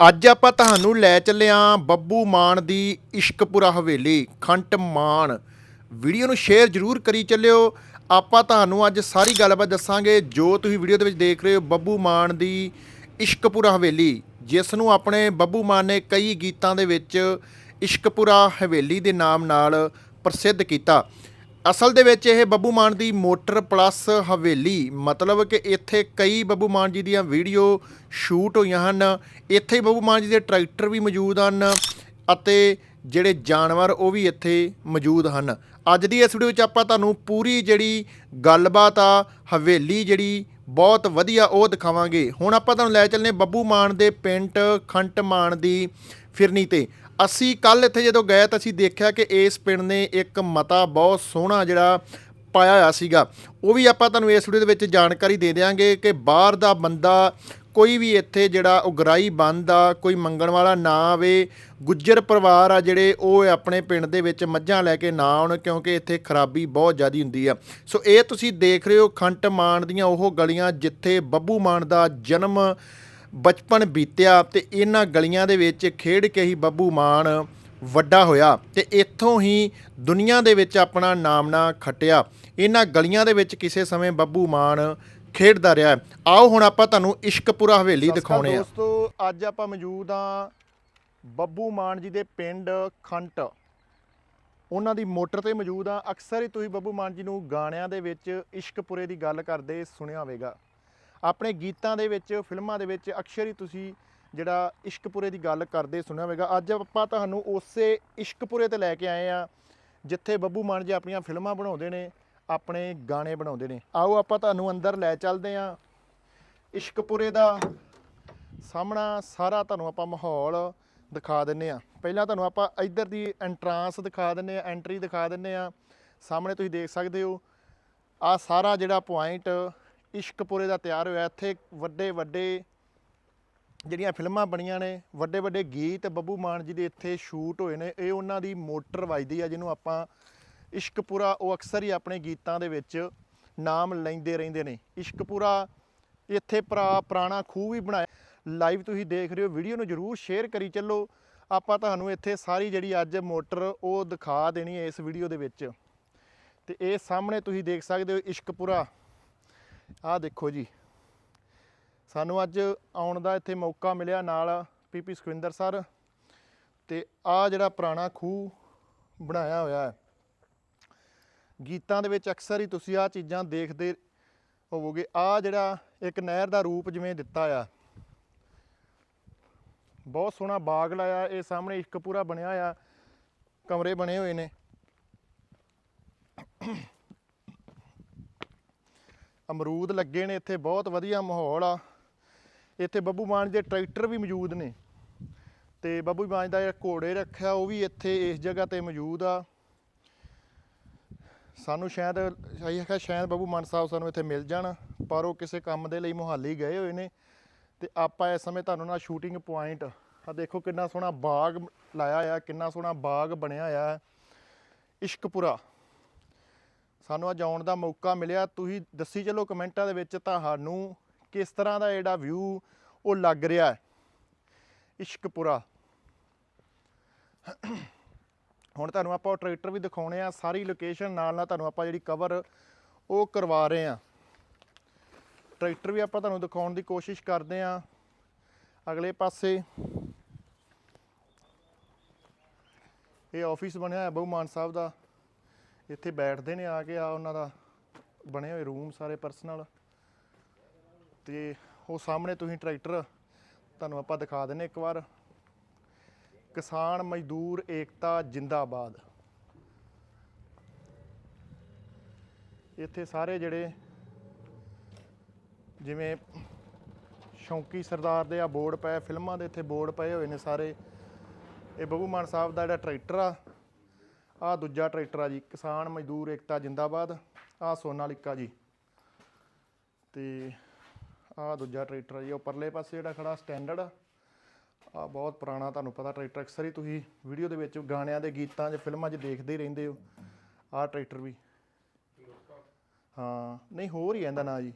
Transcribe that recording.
ਅੱਜ ਆਪਾਂ ਤੁਹਾਨੂੰ ਲੈ ਚੱਲੇ ਆਂ ਬੱਬੂ ਮਾਨ ਦੀ ਇਸ਼ਕਪੁਰਾ ਹਵੇਲੀ, ਖੰਟ ਮਾਨ। ਵੀਡੀਓ ਨੂੰ ਸ਼ੇਅਰ ਜਰੂਰ ਕਰੀ ਚੱਲਿਓ। ਆਪਾਂ ਤੁਹਾਨੂੰ ਅੱਜ ਸਾਰੀ ਗੱਲਬਾਤ ਦੱਸਾਂਗੇ ਜੋ ਤੁਸੀਂ ਵੀਡੀਓ ਦੇ ਵਿੱਚ ਦੇਖ ਰਹੇ ਹੋ, ਬੱਬੂ ਮਾਨ ਦੀ ਇਸ਼ਕਪੁਰਾ ਹਵੇਲੀ, ਜਿਸ ਨੂੰ ਆਪਣੇ ਬੱਬੂ ਮਾਨ ਨੇ ਕਈ ਗੀਤਾਂ ਦੇ ਵਿੱਚ ਇਸ਼ਕਪੁਰਾ ਹਵੇਲੀ ਦੇ ਨਾਮ ਨਾਲ ਪ੍ਰਸਿੱਧ ਕੀਤਾ। ਅਸਲ ਦੇ ਵਿੱਚ ਇਹ ਬੱਬੂ ਮਾਨ ਦੀ ਮੋਟਰ ਪਲੱਸ ਹਵੇਲੀ, ਮਤਲਬ ਕਿ ਇੱਥੇ ਕਈ ਬੱਬੂ ਮਾਨ ਜੀ ਦੀਆਂ ਵੀਡੀਓ ਸ਼ੂਟ ਹੋਈਆਂ ਹਨ। ਇੱਥੇ ਹੀ ਬੱਬੂ ਮਾਨ ਜੀ ਦੇ ਟਰੈਕਟਰ ਵੀ ਮੌਜੂਦ ਹਨ ਅਤੇ ਜਿਹੜੇ ਜਾਨਵਰ ਉਹ ਵੀ ਇੱਥੇ ਮੌਜੂਦ ਹਨ। ਅੱਜ ਦੀ ਇਸ ਵੀਡੀਓ ਵਿੱਚ ਆਪਾਂ ਤੁਹਾਨੂੰ ਪੂਰੀ ਜਿਹੜੀ ਗੱਲਬਾਤ ਆ, ਹਵੇਲੀ ਜਿਹੜੀ ਬਹੁਤ ਵਧੀਆ ਉਹ ਦਿਖਾਵਾਂਗੇ। ਹੁਣ ਆਪਾਂ ਤੁਹਾਨੂੰ ਲੈ ਚੱਲਨੇ ਬੱਬੂ ਮਾਨ ਦੇ ਪਿੰਡ ਖੰਟ ਮਾਨ ਦੀ ਫਿਰਨੀ ਤੇ। ਅਸੀਂ ਕੱਲ ਇੱਥੇ ਜਦੋਂ ਗਏ ਤਾਂ ਅਸੀਂ ਦੇਖਿਆ ਕਿ ਇਸ ਪਿੰਡ ਨੇ ਇੱਕ ਮਤਾ ਬਹੁਤ ਸੋਹਣਾ ਜਿਹੜਾ ਪਾਇਆ ਹੋਇਆ ਸੀਗਾ। ਉਹ ਵੀ ਆਪਾਂ ਤੁਹਾਨੂੰ ਇਸ ਵੀਡੀਓ ਦੇ ਵਿੱਚ ਜਾਣਕਾਰੀ ਦੇ ਦਿਆਂਗੇ ਕਿ ਬਾਹਰ ਦਾ ਬੰਦਾ ਕੋਈ ਵੀ ਇੱਥੇ ਜਿਹੜਾ ਉਗਰਾਈ ਬੰਦ ਆ, ਕੋਈ ਮੰਗਣ ਵਾਲਾ ਨਾ ਆਵੇ, ਗੁੱਜਰ ਪਰਿਵਾਰ ਆ ਜਿਹੜੇ ਉਹ ਆਪਣੇ ਪਿੰਡ ਦੇ ਵਿੱਚ ਮੱਝਾਂ ਲੈ ਕੇ ਨਾ ਆਉਣ ਕਿਉਂਕਿ ਇੱਥੇ ਖਰਾਬੀ ਬਹੁਤ ਜ਼ਿਆਦੀ ਹੁੰਦੀ ਆ। ਸੋ ਇਹ ਤੁਸੀਂ ਦੇਖ ਰਹੇ ਹੋ ਖੰਟ ਮਾਨ ਦੀਆਂ ਉਹ ਗਲੀਆਂ ਜਿੱਥੇ ਬੱਬੂ ਮਾਨ ਦਾ ਜਨਮ ਬਚਪਨ ਬੀਤਿਆ ਤੇ ਇਹਨਾਂ ਗਲੀਆਂ ਦੇ ਵਿੱਚ ਖੇਡ ਕੇ ਹੀ ਬੱਬੂ ਮਾਨ ਵੱਡਾ ਹੋਇਆ ਤੇ ਇੱਥੋਂ ਹੀ ਦੁਨੀਆ ਦੇ ਵਿੱਚ ਆਪਣਾ ਨਾਮਨਾ ਖੱਟਿਆ। ਇਹਨਾਂ ਗਲੀਆਂ ਦੇ ਵਿੱਚ ਕਿਸੇ ਸਮੇਂ ਬੱਬੂ ਮਾਨ ਖੇਡਦਾ ਰਿਹਾ। ਆਓ ਹੁਣ ਆਪਾਂ ਤੁਹਾਨੂੰ ਇਸ਼ਕਪੁਰਾ ਹਵੇਲੀ ਦਿਖਾਉਣੇ ਆ। ਦੋਸਤੋ ਅੱਜ ਆਪਾਂ ਮੌਜੂਦ ਆ ਬੱਬੂ ਮਾਨ ਜੀ ਦੇ ਪਿੰਡ ਖੰਟ। ਉਹਨਾਂ ਦੀ ਮੋਟਰ ਤੇ ਮੌਜੂਦ ਆ ਅਕਸਰ ਹੀ ਤੁਸੀਂ ਬੱਬੂ ਮਾਨ ਜੀ ਨੂੰ ਗਾਣਿਆਂ ਦੇ ਵਿੱਚ ਇਸ਼ਕਪੁਰੇ ਦੀ ਗੱਲ ਕਰਦੇ ਸੁਣਿਆ ਹੋਵੇਗਾ। ਆਪਣੇ ਗੀਤਾਂ ਦੇ ਵਿੱਚ, ਫਿਲਮਾਂ ਦੇ ਵਿੱਚ ਅਕਸਰ ਹੀ ਤੁਸੀਂ ਜਿਹੜਾ ਇਸ਼ਕਪੁਰੇ ਦੀ ਗੱਲ ਕਰਦੇ ਸੁਣਿਆ ਹੋਵੇਗਾ। ਅੱਜ ਆਪਾਂ ਤੁਹਾਨੂੰ ਉਸੇ ਇਸ਼ਕਪੁਰੇ ਤੇ ਲੈ ਕੇ ਆਏ ਆ ਜਿੱਥੇ ਬੱਬੂ ਮਾਨ ਜੀ ਆਪਣੀਆਂ ਫਿਲਮਾਂ ਬਣਾਉਂਦੇ ਨੇ, ਆਪਣੇ ਗਾਣੇ ਬਣਾਉਂਦੇ ਨੇ। ਆਓ ਆਪਾਂ ਤੁਹਾਨੂੰ ਅੰਦਰ ਲੈ ਚੱਲਦੇ ਆ ਇਸ਼ਕਪੁਰੇ ਦਾ ਸਾਹਮਣਾ, ਸਾਰਾ ਤੁਹਾਨੂੰ ਆਪਾਂ ਮਾਹੌਲ ਦਿਖਾ ਦਿੰਨੇ ਆ ਪਹਿਲਾਂ ਤੁਹਾਨੂੰ ਆਪਾਂ ਇੱਧਰ ਦੀ ਐਂਟਰਾਂਸ ਦਿਖਾ ਦਿੰਨੇ ਆ ਐਂਟਰੀ ਦਿਖਾ ਦਿੰਨੇ ਆ ਸਾਹਮਣੇ ਤੁਸੀਂ ਦੇਖ ਸਕਦੇ ਹੋ ਆ ਸਾਰਾ ਜਿਹੜਾ ਪੁਆਇੰਟ ਇਸ਼ਕਪੁਰੇ ਦਾ ਤਿਆਰ ਹੋਇਆ। ਇੱਥੇ ਵੱਡੇ ਵੱਡੇ ਜਿਹੜੀਆਂ ਫਿਲਮਾਂ ਬਣੀਆਂ ਨੇ, ਵੱਡੇ ਵੱਡੇ ਗੀਤ, ਬੱਬੂ ਮਾਨ ਜੀ ਦੇ ਇੱਥੇ ਸ਼ੂਟ ਹੋਏ ਨੇ। ਇਹ ਉਹਨਾਂ ਦੀ ਮੋਟਰ ਵੱਜਦੀ ਆ, ਜਿਹਨੂੰ ਆਪਾਂ ਇਸ਼ਕਪੁਰਾ, ਉਹ ਅਕਸਰ ਹੀ ਆਪਣੇ ਗੀਤਾਂ ਦੇ ਵਿੱਚ ਨਾਮ ਲੈਂਦੇ ਰਹਿੰਦੇ ਨੇ। ਇਸ਼ਕਪੁਰਾ ਇੱਥੇ ਪੁਰਾ ਪੁਰਾਣਾ ਖੂਹ ਵੀ ਬਣਾਇਆ। ਲਾਈਵ ਤੁਸੀਂ ਦੇਖ ਰਹੇ ਹੋ, ਵੀਡੀਓ ਨੂੰ ਜਰੂਰ ਸ਼ੇਅਰ ਕਰੀ ਚੱਲੋ। ਆਪਾਂ ਤੁਹਾਨੂੰ ਇੱਥੇ ਸਾਰੀ ਜਿਹੜੀ ਅੱਜ ਮੋਟਰ, ਉਹ ਦਿਖਾ ਦੇਣੀ ਹੈ ਇਸ ਵੀਡੀਓ ਦੇ ਵਿੱਚ। ਤੇ ਇਹ ਸਾਹਮਣੇ ਤੁਸੀਂ ਦੇਖ ਸਕਦੇ ਹੋ ਇਸ਼ਕਪੁਰਾ। ਆਹ ਦੇਖੋ ਜੀ। ਸਾਨੂੰ ਅੱਜ ਆਉਣ ਦਾ ਇੱਥੇ ਮੌਕਾ ਮਿਲਿਆ ਨਾਲ ਪੀਪੀ ਸੁਖਵਿੰਦਰ ਸਰ ਤੇ ਆ ਜਿਹੜਾ ਪੁਰਾਣਾ ਖੂਹ ਬਣਾਇਆ ਹੋਇਆ ਹੈ। ਗੀਤਾਂ ਦੇ ਵਿੱਚ ਅਕਸਰ ਹੀ ਤੁਸੀਂ ਆ ਚੀਜ਼ਾਂ ਦੇਖਦੇ ਹੋਵੋਗੇ। ਆ ਜਿਹੜਾ ਇੱਕ ਨਹਿਰ ਦਾ ਰੂਪ ਜਿਵੇਂ ਦਿੱਤਾ ਆ। ਬਹੁਤ ਸੋਹਣਾ ਬਾਗ ਲਾਇਆ ਇਹ ਸਾਹਮਣੇ ਇੱਕ ਪੂਰਾ ਬਣਿਆ ਆ ਕਮਰੇ ਬਣੇ ਹੋਏ ਨੇ। ਅਮਰੂਦ ਲੱਗੇ ਨੇ ਇੱਥੇ, ਬਹੁਤ ਵਧੀਆ ਮਾਹੌਲ ਆ। ਇੱਥੇ ਬੱਬੂ ਮਾਨ ਦੇ ਟਰੈਕਟਰ ਵੀ ਮੌਜੂਦ ਨੇ ਤੇ ਬੱਬੂ ਮਾਨ ਦਾ ਜਿਹੜਾ ਘੋੜੇ ਰੱਖਿਆ, ਉਹ ਵੀ ਇੱਥੇ ਇਸ ਜਗ੍ਹਾ ਤੇ ਮੌਜੂਦ ਆ। ਸਾਨੂੰ ਸ਼ਾਇਦ ਸਹੀ ਹੈ ਸ਼ਾਇਦ ਬੱਬੂ ਮਾਨ ਸਾਹਿਬ ਸਾਨੂੰ ਇੱਥੇ ਮਿਲ ਜਾਣ, ਪਰ ਉਹ ਕਿਸੇ ਕੰਮ ਦੇ ਲਈ ਮੁਹਾਲੀ ਗਏ ਹੋਏ ਨੇ ਤੇ ਆਪਾਂ ਇਸ ਸਮੇਂ ਤੁਹਾਨੂੰ ਨਾ ਸ਼ੂਟਿੰਗ ਪੁਆਇੰਟ ਆ ਦੇਖੋ ਕਿੰਨਾ ਸੋਹਣਾ ਬਾਗ ਲਾਇਆ ਆ ਕਿੰਨਾ ਸੋਹਣਾ ਬਾਗ ਬਣਿਆ ਆ ਇਸ਼ਕਪੁਰਾ ਸਾਨੂੰ ਅੱਜ ਆਉਣ ਦਾ ਮੌਕਾ ਮਿਲਿਆ। ਤੁਸੀਂ ਦੱਸੀ ਚਲੋ ਕਮੈਂਟਾਂ ਦੇ ਵਿੱਚ ਤੁਹਾਨੂੰ ਕਿਸ ਤਰ੍ਹਾਂ ਦਾ ਜਿਹੜਾ ਵਿਊ ਉਹ ਲੱਗ ਰਿਹਾ ਹੈ। ਇਸ਼ਕਪੁਰਾ। ਹੁਣ ਤੁਹਾਨੂੰ ਆਪਾਂ ਉਹ ਟਰੈਕਟਰ ਵੀ ਦਿਖਾਉਣੇ ਆ। ਸਾਰੀ ਲੋਕੇਸ਼ਨ ਨਾਲ ਨਾਲ ਤੁਹਾਨੂੰ ਆਪਾਂ ਜਿਹੜੀ ਕਵਰ ਉਹ ਕਰਵਾ ਰਹੇ ਆ। ਟਰੈਕਟਰ ਵੀ ਆਪਾਂ ਤੁਹਾਨੂੰ ਦਿਖਾਉਣ ਦੀ ਕੋਸ਼ਿਸ਼ ਕਰਦੇ ਆ। ਅਗਲੇ ਪਾਸੇ ਇਹ ਆਫਿਸ ਬਣਿਆ ਹੈ, ਬਹੁ ਮਾਨ ਸਾਹਿਬ ਦਾ। ਇੱਥੇ ਬੈਠਦੇ ਨੇ ਆ ਕੇ ਆ ਉਹਨਾਂ ਦਾ ਬਣੇ ਹੋਏ ਰੂਮ ਸਾਰੇ ਪਰਸਨਲ ਤੇ ਉਹ ਸਾਹਮਣੇ ਤੁਸੀਂ ਟਰੈਕਟਰ ਤੁਹਾਨੂੰ ਆਪਾਂ ਦਿਖਾ ਦਿੰਨੇ ਇੱਕ ਵਾਰ। ਕਿਸਾਨ ਮਜ਼ਦੂਰ ਏਕਤਾ ਜਿੰਦਾਬਾਦ। ਇੱਥੇ ਸਾਰੇ ਜਿਹੜੇ ਜਿਵੇਂ ਸ਼ੌਂਕੀ ਸਰਦਾਰ ਦੇ ਆ ਬੋਰਡ ਪਏ, ਫਿਲਮਾਂ ਦੇ ਇੱਥੇ ਬੋਰਡ ਪਏ ਹੋਏ ਨੇ ਸਾਰੇ। ਇਹ ਬੱਬੂ ਮਾਨ ਸਾਹਿਬ ਦਾ ਜਿਹੜਾ ਟਰੈਕਟਰ ਆ ਆ ਦੂਜਾ ਟਰੈਕਟਰ ਆ ਜੀ, ਕਿਸਾਨ ਮਜ਼ਦੂਰ ਏਕਤਾ ਜਿੰਦਾਬਾਦ ਆ ਸੋਨਾਲਿਕਾ ਜੀ। ਤੇ ਆ ਦੂਜਾ ਟਰੈਕਟਰ ਆ ਜੀ, ਉਹ ਪਰਲੇ ਪਾਸੇ ਜਿਹੜਾ ਖੜਾ ਸਟੈਂਡਰਡ ਆ। ਬਹੁਤ ਪੁਰਾਣਾ, ਤੁਹਾਨੂੰ ਪਤਾ ਟਰੈਕਟਰ ਅਕਸਰ ਹੀ ਤੁਸੀਂ ਵੀਡੀਓ ਦੇ ਵਿੱਚ ਗਾਣਿਆਂ ਦੇ ਗੀਤਾਂ 'ਚ, ਫਿਲਮਾਂ 'ਚ ਦੇਖਦੇ ਹੀ ਰਹਿੰਦੇ ਹੋ। ਆ ਟਰੈਕਟਰ ਵੀ। ਹਾਂ, ਨਹੀਂ, ਹੋਰ ਹੀ ਇਹਦਾ ਨਾਂ ਜੀ।